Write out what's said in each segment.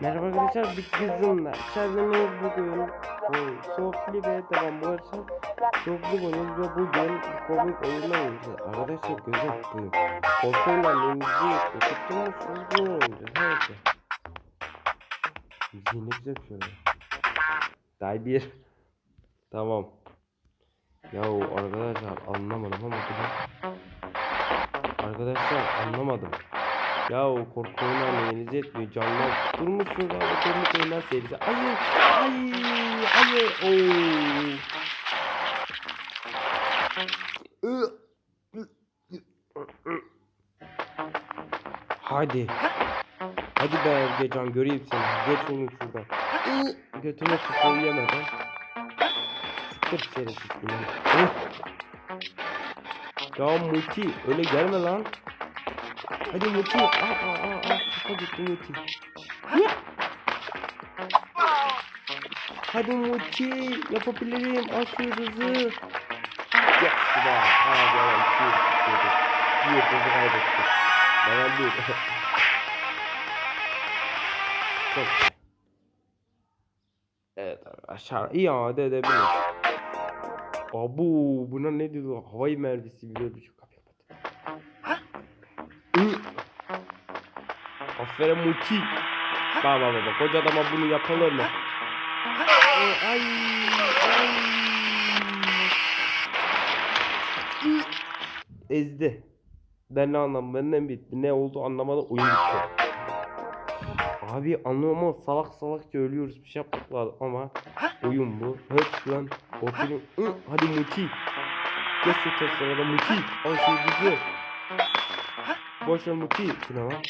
Merhaba arkadaşlar bir kızımla. İçerideyiz bugün? Bu soğuklu ve devam bu arada soğuklu oynuyoruz ve bugün komik oyunlar oynayacağız arkadaşlar gözüm buyur korkuyla nemizi tutturmuşsunuz bu oynayacağız neyse. Müziği ne güzel şöyle day bir. Tamam. Yahu arkadaşlar anlamadım ama arkadaşlar anlamadım ya o korku oyunu neyiniz etmiyor canlar durmuşsunuz abi komik oyunlar serisi hayır hayır hayır ooo Hadi. Hadi be Ergecan göreyim seni. Geç onu şuradan. Götüne sıkıntı yemeden. Sıkır seni sıkıntı. Ya Muti öyle gelme lan. Hadi Muti. Aa aa aa aa. Kafa gitti Muti. Ya. Hadi Muti. Yapabilirim. Al şu yıldızı. Ya sıra. Aa böyle iki yıldız. Bir yıldızı kaybettik. Bana değil. Çok güzel. Evet arkadaşlar iade edebiliriz. Abu buna ne diyor? Havai mermisi bile bir Aferin Muti. Bak bak bak koca adama bunu yapılır mı? Ay ay. Hı. Ezdi. Ben ne anlamadım benden bitti. Ne oldu anlamadım oyun bitti. Abi anlamam salak salakça ölüyoruz bir şey yapmak lazım ama oyun bu. Hırt lan. Hı, Hadi Muti. Geç şu testerada Muti. Al şu gücü. Boş ver Muti. Şuna bak.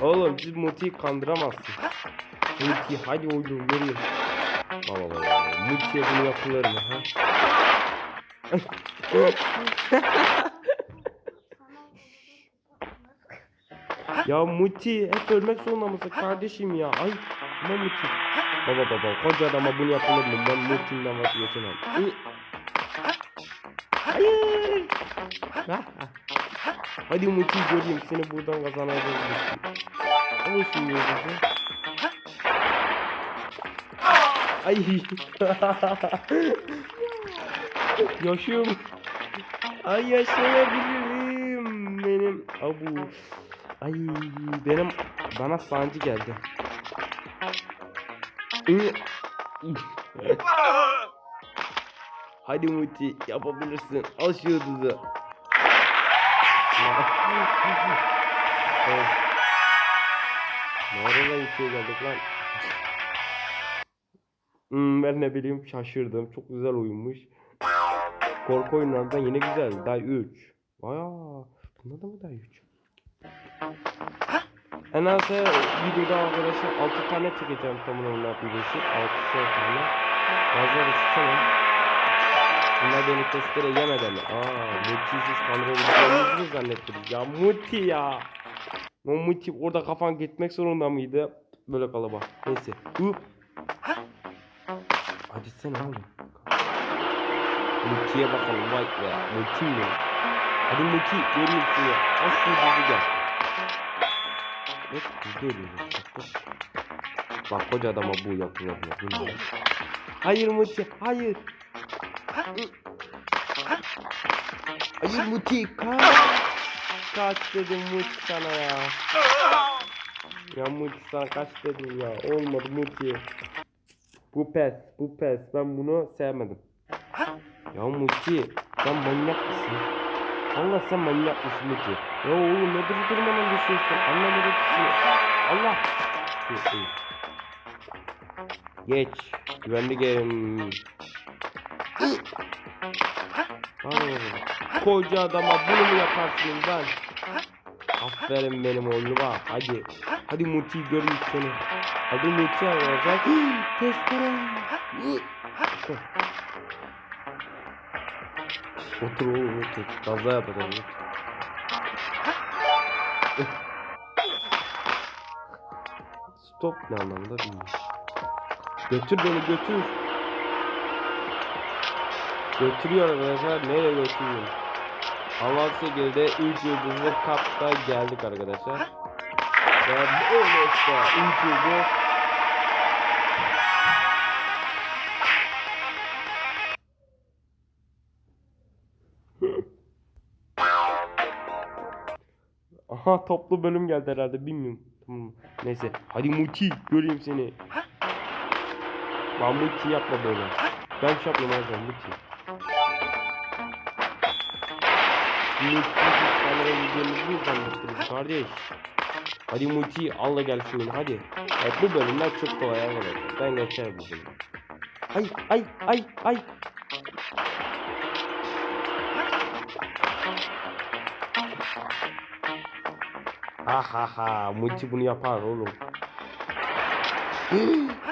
Oğlum siz Muti'yi kandıramazsınız. Muti hadi oğlum görüyorum. Baba baba. Muti'ye bunu yapılır mı ha? ya Muti hep ölmek zorunda mısın kardeşim ya? Ay ama Muti. Baba baba koca adama bunu yapılır mı? Ben Muti'nden vazgeçemem. Hayır. Hadi Muti göreyim seni buradan kazanacağız Muti. Al şu yıldızı. Ay. Yaşıyorum. Ay yaşayabilirim benim. Abu. Ay benim bana sancı geldi. Hadi Muti yapabilirsin. Al şu yıldızı. Evet. Nereden içeri geldik lan? Hmm, ben ne bileyim şaşırdım. Çok güzel oyunmuş. Korku oyunlarından yine güzel. Day 3. Vaya. Bunda da mı Day 3? En az videoda arkadaşlar 6 tane çekeceğim tamamına birleşik. 6 şey tane. Bazıları sıçamam. Bunlar beni testere yemeden. Aa, Muti'siz kandırabileceğimizi mi zannettiniz? Ya Muti ya. O Muti orada kafan gitmek zorunda mıydı? Böyle kalıba. Neyse. Hıp. Hadi sen oğlum. Muti'ye bakalım vay be. Muti mi? Hadi Muti göreyim seni. Al şu dizi gel. Hep burada ölüyoruz. Bak koca adama bu ne? Hayır Muti, hayır. Hayır Muti, kaç. Kaç dedim Muti sana ya. Ya Muti sana kaç dedim ya. Olmadı Muti. Bu pes, bu pes. Ben bunu sevmedim. Ya Muti, sen manyak mısın? Allah sen manyak mısın Muti? Ya oğlum ne durup durmadan düşüyorsun? Anlamadım ki. Allah. Geç. Güvenli gelin. Koca adama bunu mu yaparsınız lan? Aferin benim oğluma. Hadi. Hadi Muti göreyim seni. Hadi Muti olacak. Testere. Otur oğlum otur. Kaza yapacağım. Stop ne anlamda bilmiyorum. Götür beni götür. Götürüyor arkadaşlar. Nereye götürüyor? Allah'ın şekilde 3 yıldızlı katta geldik arkadaşlar. Ve böyle işte uçurdu. Aha toplu bölüm geldi herhalde bilmiyorum. Tamam. Neyse hadi Muti göreyim seni. Ben Muti yapma böyle. Ben şey yapmıyorum her zaman Muti. Muti kamera videomuzu mu zannettiniz kardeş? Hadi Muti al da gel şunu hadi. Evet, bu bölümler çok kolay arkadaşlar. Ben geçerim bu bölümü. Ay ay ay ay. Ha ha ha Muti bunu yapar oğlum.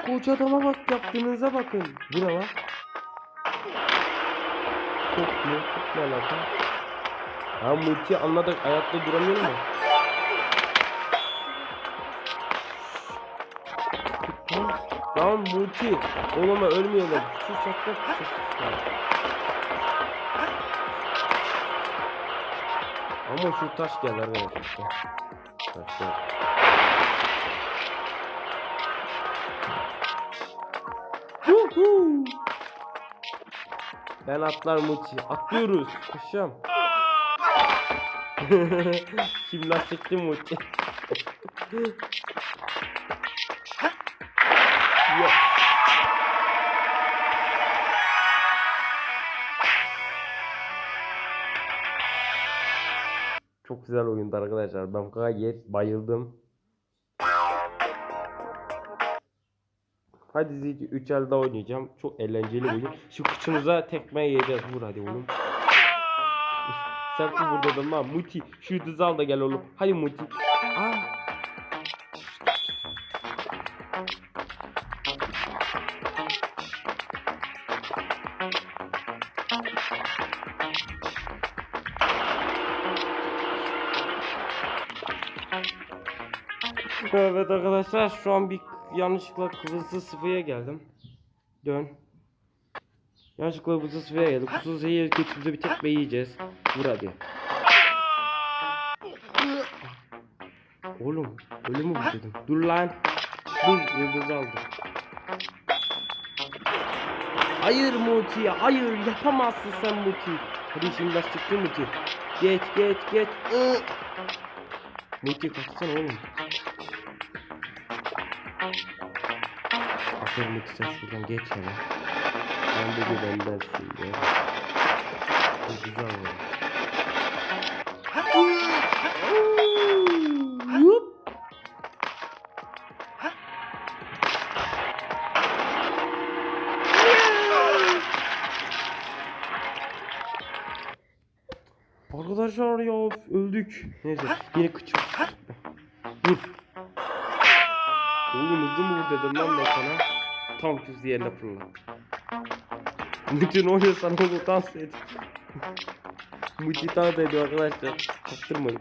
Koca adama bak yaptığınıza bakın. Bu ne lan? Çok mu? Çok ne alaka? Ha Muti anladık ayakta duramıyor mu? Lan Muti oğlum ölmeyelim. Şu sakla sakla. Ama şu taş geldi arkadaşlar. Gel. Huhu. Ben atlar Muti. Atlıyoruz. Koşacağım. Şimdi lastikli Muti. ya. Çok güzel oyundu arkadaşlar. Ben gayet bayıldım. Hadi Zeki 3 elde oynayacağım. Çok eğlenceli bir oyun. Şu kıçımıza tekme yiyeceğiz. Vur hadi oğlum. Sen de burada lan Muti. Şu yıldızı al da gel oğlum. Hadi Muti. Aa. Evet arkadaşlar şu an bir yanlışlıkla kıvılsız sıfıya geldim. Dön. Yanlışlıkla kıvılsız sıfıya geldim. Kusuz zehir götümüze bir tekme yiyeceğiz. Vur hadi. Oğlum öyle mi dedim? Dur lan. Dur yıldız aldım. Hayır Muti, hayır yapamazsın sen Muti. Hadi şimdi lastikli Muti. Geç geç geç. Muti kaçsana oğlum. Aferin Muti sen şuradan geç hele. Ben de güvendersin ya. Çok güzel oldu. Arkadaşlar ya öldük. Neyse yine kıçım. Vur. Oğlum hızlı mı vur dedim lan ben sana. Tam düz yerine fırlat. Bütün oyun sana onu dans et. Muti dans ediyor arkadaşlar. Çaktırmayın.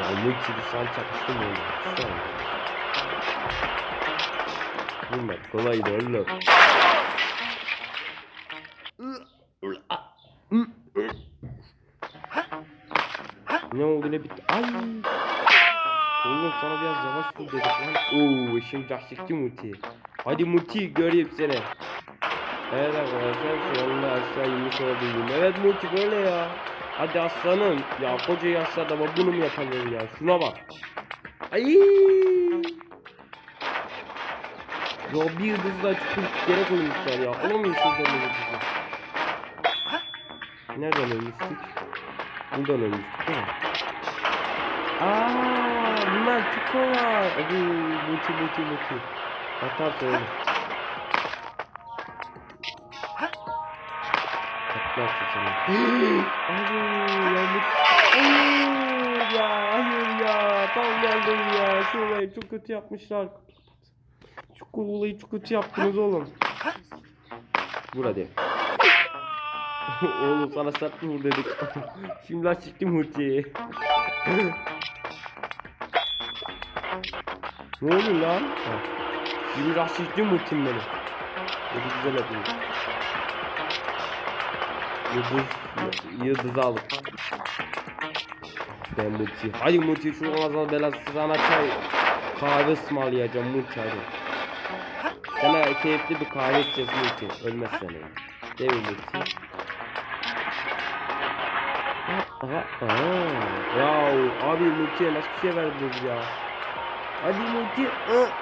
Ya Muti bir sen çakıştın mı. Bunlar kolaydı oğlum. Ne oldu ne bitti? Ay. Oğlum sana biraz yavaş vur dedik lan. Oo şimdi lastikçi Muti. Hadi Muti göreyim seni. Evet arkadaşlar şu anda aşağı inmiş oldum. Evet Muti böyle ya. Hadi aslanım. Ya koca yaşlı adama bunu mu yapalım ya? Şuna bak. Ay. Ya bir yıldızla çıkıp yere koymuşlar ya. Olamıyor şuradan bir yıldızı. Nereden ölmüştük? Buradan ölmüştük değil mi? Aaa bunlar çok kolay. Hadi muti Atarsa öyle. Atlarsın sana. Abi ya muti. Hayır ya hayır ya. Tam geldim ya. Şu olayı çok kötü yapmışlar. Şu olayı çok kötü yaptınız oğlum. Vur hadi. Oğlum sana sert vur dedik. Şimdi lastikli muti. ne oluyor lan? Ha. Şimdi lastikli mutim benim. Böyle güzel yapayım. Yıldız, yıldız aldık. be Muti. Hadi Muti şu ağzına belası sana çay kahve ısmarlayacağım Muti hadi. Sana keyifli bir kahve içeceğiz Muti. Ölmezsen ya. Değil mi Muti? Aha, aha. Ya abi Muti'ye nasıl bir şey verdiniz ya? Hadi Muti. ı.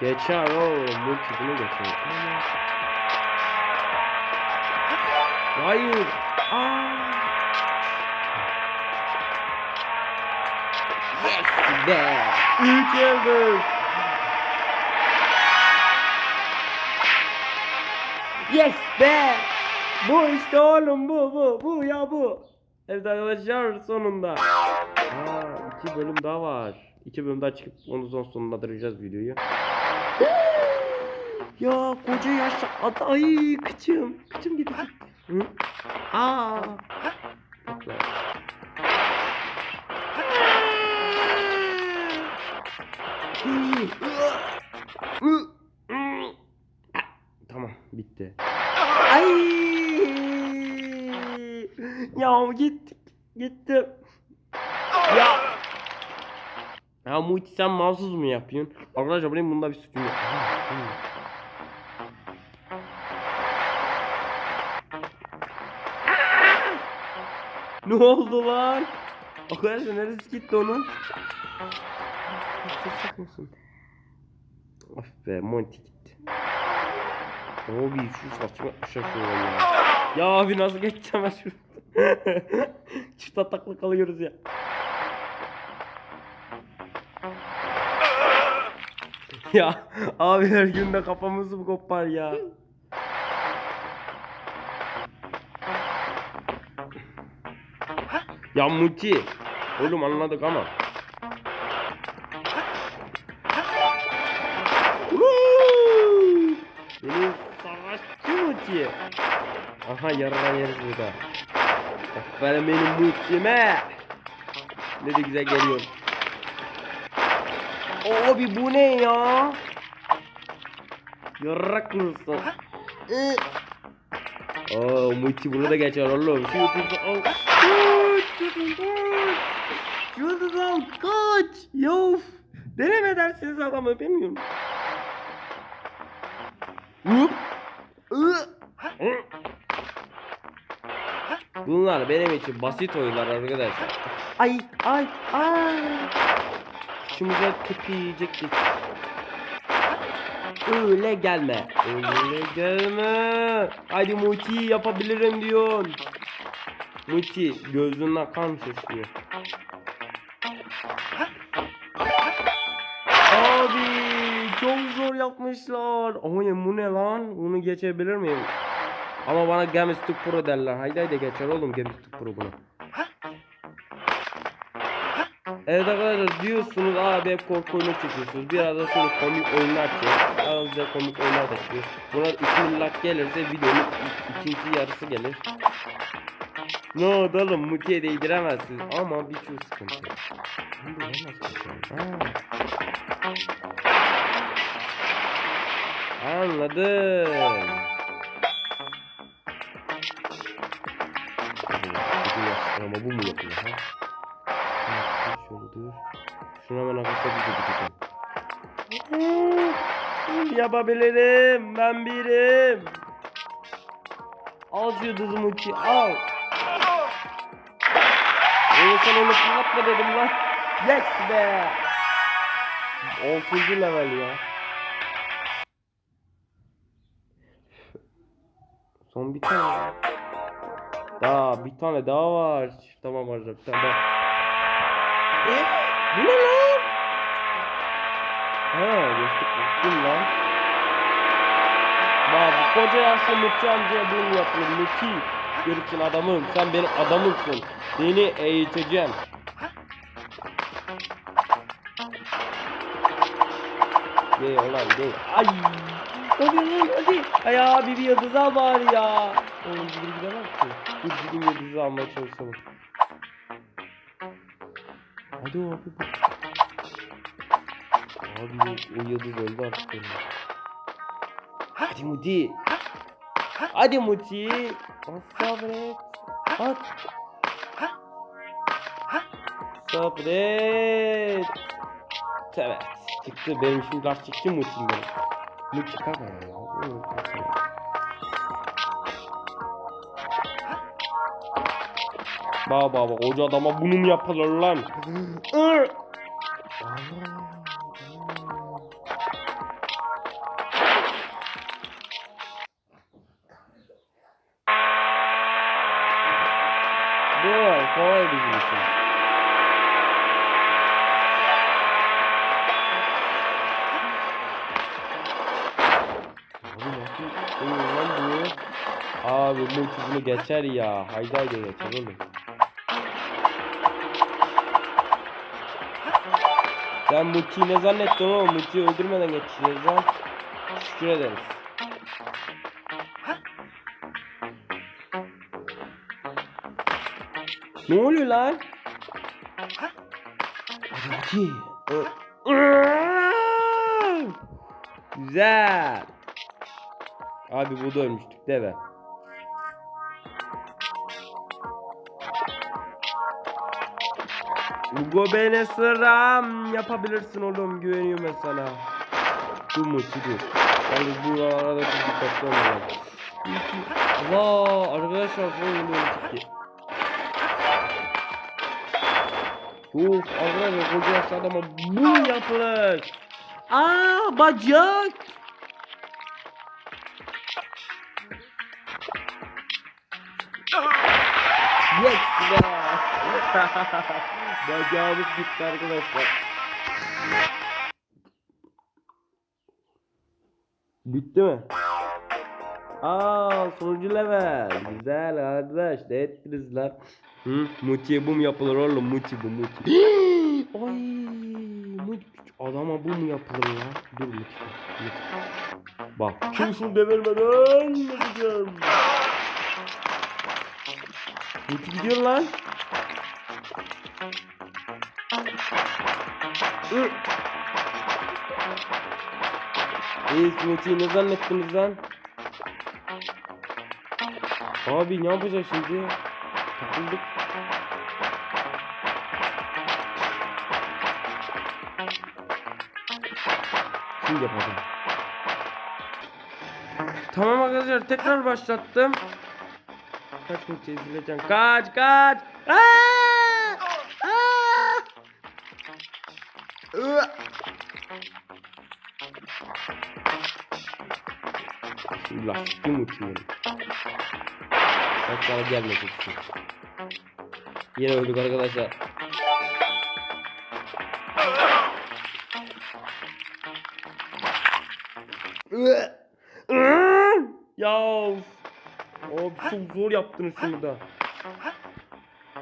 Geçer oğlum bunu geçer. Hayır. Aa. Yes be. Yıldız. Yes be. Bu işte oğlum bu bu bu ya bu. Evet arkadaşlar sonunda. Aa iki bölüm daha var. İki bölüm daha çıkıp onu son sonlandıracağız videoyu. Ya koca yaşlı at ay kıçım. Kıçım gitti. Hı? Aa. Tamam bitti. Ay! Ya gittik. Gittim. Ya. Ya Muhit sen mahsus mu yapıyorsun? Arkadaşlar benim bunda bir suçum yok. Ne oldu lan? Arkadaşlar neresi gitti onun? Sırsak mısın? Of be Monty gitti. Abi şu saçma şaşırıyorum ya. Ya abi nasıl geçeceğim ben şuradan? Çift ataklı kalıyoruz ya. ya abi her gün de kafamızı mı kopar ya? Ya Muti. Oğlum anladık ama. Benim savaşçı Muti. Aha yarılan yeriz burada. Aferin benim Muti'me. Ne de güzel geliyor. Abi bu ne ya? Yarrak mısın? Oo Muti bunu da geçer oğlum. Şu yıldızı al. Kaç! Yıldız! Yıldız al! Kaç! Yof! Deneme dersiniz adamı bilmiyorum. Hı! Bunlar benim için basit oyunlar arkadaşlar. Ay ay ay. Şumuza tipi yiyecektik. Öyle gelme. Öyle gelme. Hadi Muti yapabilirim diyorsun. Muti gözünden kan şişiyor. Abi çok zor yapmışlar. Ya bu ne lan? Bunu geçebilir miyim? Ama bana Gemistik Pro derler. Haydi haydi geçer oğlum Gemistik Pro bunu. Evet arkadaşlar diyorsunuz abi hep korku oyunu çekiyorsunuz. Biraz da şöyle komik oyunlar çek. Biraz da komik oyunlar da çıkıyor. Buna 2000 like gelirse videonun ik- ikinci yarısı gelir. Ne oldu oğlum mutiye değdiremezsiniz ama bir şu sıkıntı. Anladım. Ama bu mu yapıyor ha? Şöyle dur. Şuna ben arkadaşlar bir de gideceğim. Yapabilirim. Ben birim. Al şu yıldızımı al. Oğlum sen onu fırlatma dedim lan. Yes be. 6. level ya. Son bir tane. Daha bir tane daha var. Tamam hocam tamam. E? Bu ne lan? Ha geçtik geçtim lan. Bak koca yaşlı Muti amcaya bunu yapıyor Muti. Görürsün adamım sen benim adamımsın. Seni eğiteceğim. Gel ulan gel. Ay. Hadi lan hadi. Ay abi bir yıldız al bari ya. Oğlum bir gidemez ki. Dur gidin yıldızı almaya çalışalım. Hadi abi bak. Abi o yıldız öldü artık benim. Hadi Muti. Hadi Muti. Az sabret. At. Sabret. Evet. Çıktı. Benim şimdi lastikçi mutim benim. Bu çıkar ya. Çıkar. Baba baba koca adama bunu mu yapılır lan? Bu kolay bizim için. Abi lan bu? Abi geçer ya. Haydi haydi geçer oğlum. Sen Muti'yi ne zannettin oğlum? Muti'yi öldürmeden geçeceğiz lan. Şükür ederiz. Ne oluyor lan? Muti. Güzel. Abi bu da ölmüştük değil mi? Hugo beni sıram yapabilirsin oğlum güveniyorum ben sana. Dur Muti dur. Yalnız bu arada dikkatli olmalıyım. Allah arkadaşlar son oluyor ki. Uf arkadaşlar koca adama bu yapılır. Aa bacak. Yes. Bacağımız gitti arkadaşlar. Bitti mi? Aa sonuncu level. Güzel arkadaş. Ne ettiniz lan? Hı? Mutiye bu mu yapılır oğlum? Muti bu muti. Ay, muti. Adama bu mu yapılır ya? Dur muti. muti. Bak. Kimsin devirmeden gideceğim. Muti gidiyor lan. Reis Muti'yi ne zannettiniz lan? Abi ne yapacağız şimdi? Takıldık. Şimdi yapacağım. Tamam arkadaşlar tekrar başlattım. Kaç mı çizileceğim? Kaç kaç! Lastikli mi uçuyorum? Gelmeyecek için. Yine öldük arkadaşlar. Ya. Abi çok zor yaptınız şunu da.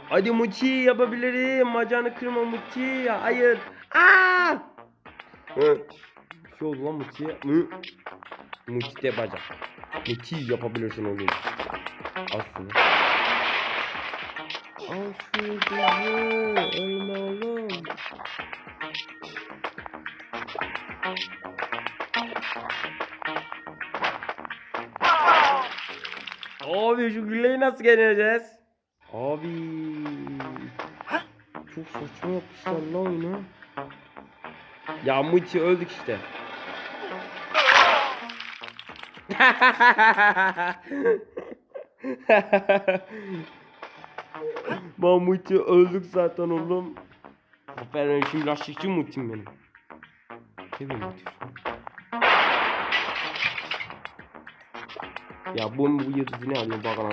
Hadi Muçi yapabilirim. Bacağını kırma Muçi. Hayır. Aa! Bir şey oldu lan Muçi'ye. De bacak. Muçi yapabilirsin oğlum. Aslında. Al şu kızı. Ölme oğlum. Abi şu gülleyi nasıl yeneceğiz? Abi. Çok saçma yapmışlar lan oyunu. Ya Muti öldük işte. Ben Muti öldük zaten oğlum. Aferin şimdi lastikçi Muti'm benim. Ne Muti? Ya bu bu yıldızı ne alayım bakalım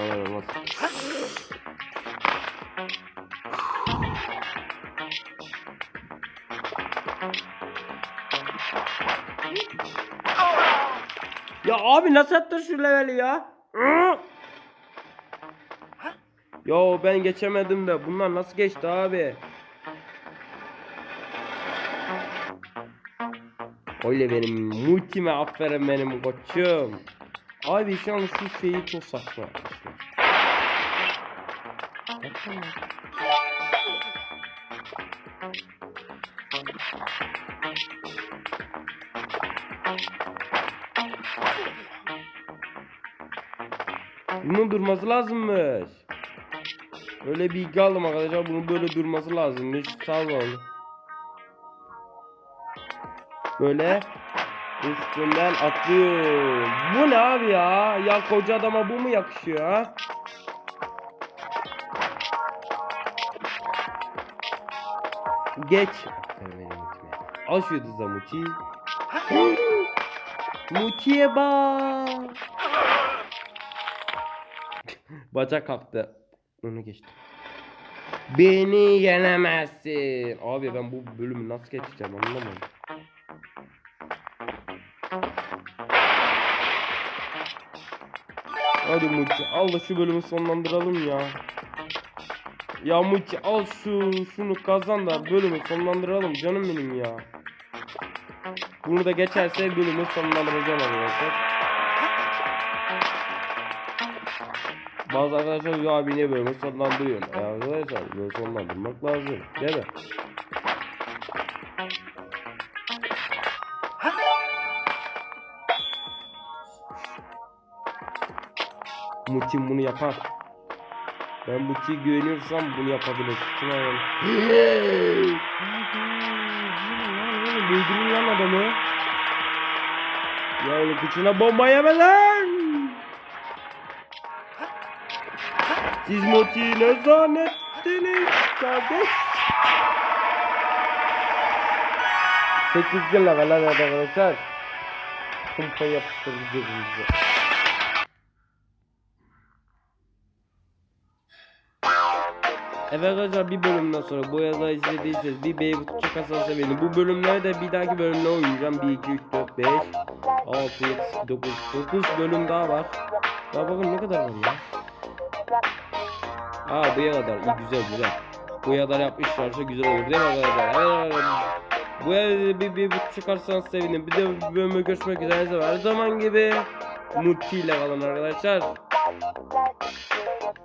abi nasıl attın şu leveli ya? Yo ben geçemedim de bunlar nasıl geçti abi? Öyle benim multime aferin benim koçum. Abi şu an şu şeyi çok saçma Bunun durması lazımmış. Öyle bir bilgi aldım arkadaşlar. Bunun böyle durması lazım. Hiç salmalı. Böyle üstünden atlıyor. Bu ne abi ya? Ya koca adama bu mu yakışıyor ha? Geç. Al şu yıldızla Muti. Muti'ye bak. Bacak kalktı. Onu geçti. Beni yenemezsin. Abi ben bu bölümü nasıl geçeceğim anlamadım. Hadi Muti al da şu bölümü sonlandıralım ya. Ya Muti al şu şunu kazan da bölümü sonlandıralım canım benim ya. Bunu da geçerse bölümü sonlandıracağım arkadaşlar. Bazı arkadaşlar ya abi niye bölümü sonlandırıyorsun? E arkadaşlar böyle sonlandırmak lazım değil mi? Mutim bunu yapar. Ben Muti'ye güveniyorsam bunu yapabilir. Kim ayağını? Duydun lan adamı. Ya oğlum kıçına bomba yeme lan. Siz Muti'yi ne zannettiniz kardeş? 8 level lan arkadaşlar. Kumpa yapıştırdı. Evet arkadaşlar bir bölümden sonra bu yazı izlediyseniz bir beğeni butonuna kasarsa beni. Bu bölümlerde bir dahaki bölümde oynayacağım. 1, 2, 3, 4, 5, 6, 7, 9, 9 bölüm daha var. Daha bakın ne kadar var ya. Aa buraya kadar iyi güzel güzel. Buraya kadar yapmışlarsa güzel olur değil mi arkadaşlar? Bu bir, bir buçuk çıkarsanız sevinirim. Bir de bir görüşmek üzere. Her zaman gibi Muti ile kalın arkadaşlar.